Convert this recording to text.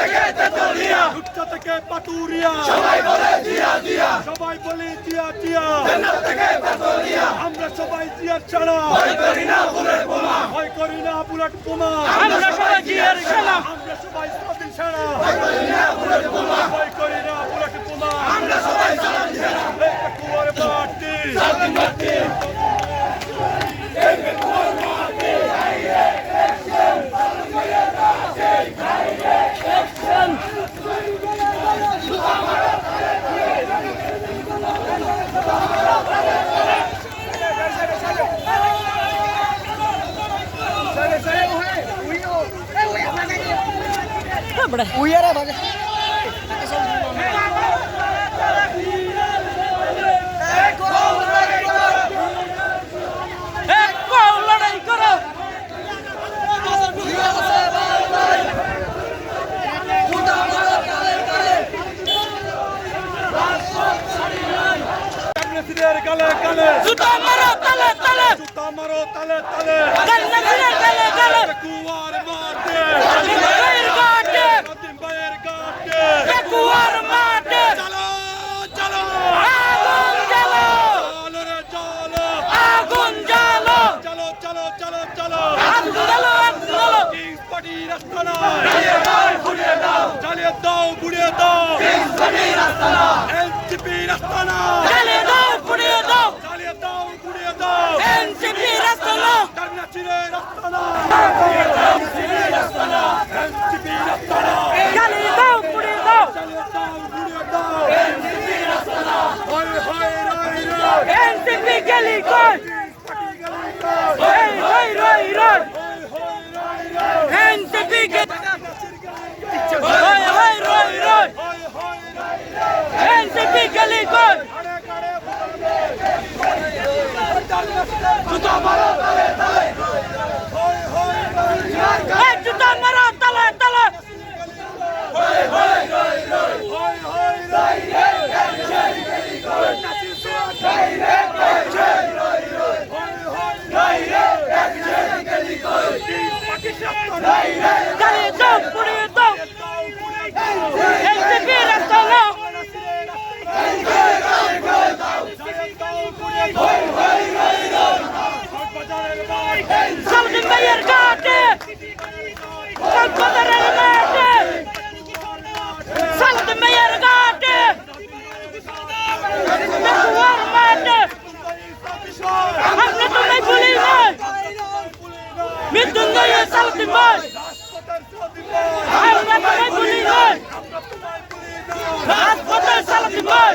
থেকে তেতুলিয়া। গুটকা থেকে পাটুরিয়া। সবাই বলে জিয়া জিয়া। সবাই বলে জিয়া জিয়া। জান্নাত থেকে তেতুলিয়া। আমরা সবাই জিয়া ছাড়া। ভয় করি না বুলেট বোমা। ভয় করি না বুলেট বোমা। আমরা সবাই জিয়ার ছাড়া আমরা সবাই সাথী ছাড়া ভয় করি না বুলেট বোমা। লড়াই করো কান্নাসিরের গালে গালে জুতা মারো তালে তালে জুতা মারো তালে তালে কান্নাসিরের গালে গালে কুয়ার মারতে রাস্তা নয় জ্বালিয়ে দাও জ্বালিয়ে দাও। গুড়িয়ে দাও এনসিপি রাস্তা নয় জ্বালিয়ে দাও পুড়িয়ে দাও। জ্বালিয়ে দাও গুড়িয়ে দাও। এনসিপি রাস্তা লো কান্নাসিরের রাস্তা নয় এনসিপি রাস্তা নয় জ্বালিয়ে দাও পুড়িয়ে দাও। জ্বালিয়ে দাও গুড়িয়ে দাও। হয় হয় রয় রয় এনসিপি গেলি কই? কিংস কই? এই রই রই রই হয় হয় রয় রয় এনসিপি গেলি রই রই রই রই হয় হয় রয় রয় এনসিপি গেলি কই আরে কারে জুতা মারো তালে তালে হয় হয় রয় রয় এই জুতা মারো তালে তালে হয় হয় রয় রয় জ্বালিয়ে দাও পুড়িয়ে দাও এনসিপি রাস্তা লো সালদিন ভাইয়ের ঘাটে কক্সবাজারের মাঠে সালদিন ভাইয়ের ঘাটে সালদিন ভাই। আমরা তোমায় ভুলি নাই রাজপথে সালদিন ভাই।